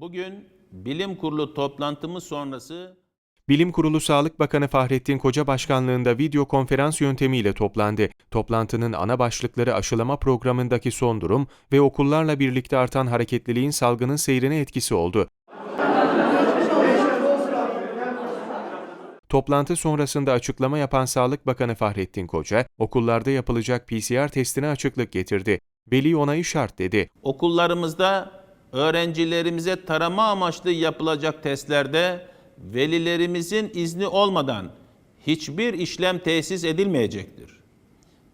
Bugün bilim kurulu toplantımız sonrası Bilim Kurulu Sağlık Bakanı Fahrettin Koca başkanlığında video konferans yöntemiyle toplandı. Toplantının ana başlıkları aşılama programındaki son durum ve okullarla birlikte artan hareketliliğin salgının seyrine etkisi oldu. Toplantı sonrasında açıklama yapan Sağlık Bakanı Fahrettin Koca, okullarda yapılacak PCR testine açıklık getirdi. Veli onayı şart dedi. okullarımızda öğrencilerimize tarama amaçlı yapılacak testlerde velilerimizin izni olmadan hiçbir işlem tesis edilmeyecektir.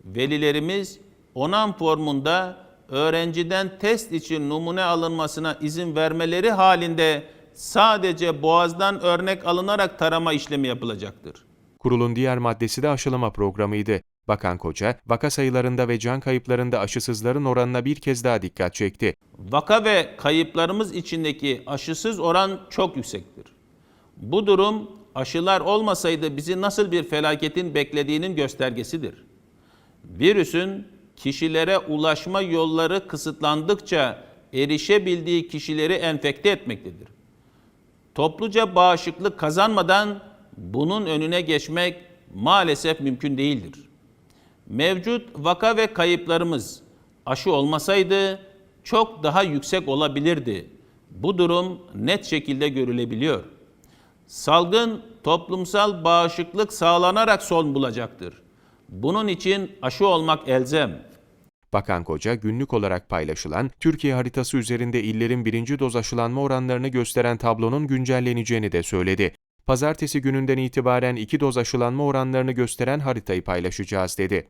Velilerimiz onam formunda öğrenciden test için numune alınmasına izin vermeleri halinde sadece boğazdan örnek alınarak tarama işlemi yapılacaktır. Kurulun diğer maddesi de aşılama programıydı. Bakan Koca, vaka sayılarında ve can kayıplarında aşısızların oranına bir kez daha dikkat çekti. Vaka ve kayıplarımız içindeki aşısız oran çok yüksektir. Bu durum aşılar olmasaydı bizi nasıl bir felaketin beklediğinin göstergesidir. Virüsün kişilere ulaşma yolları kısıtlandıkça erişebildiği kişileri enfekte etmektedir. Topluca bağışıklık kazanmadan bunun önüne geçmek maalesef mümkün değildir. Mevcut vaka ve kayıplarımız aşı olmasaydı çok daha yüksek olabilirdi. Bu durum net şekilde görülebiliyor. Salgın toplumsal bağışıklık sağlanarak son bulacaktır. Bunun için aşı olmak elzem. Bakan Koca, günlük olarak paylaşılan Türkiye haritası üzerinde illerin birinci doz aşılanma oranlarını gösteren tablonun güncelleneceğini de söyledi. Pazartesi gününden itibaren iki doz aşılanma oranlarını gösteren haritayı paylaşacağız dedi.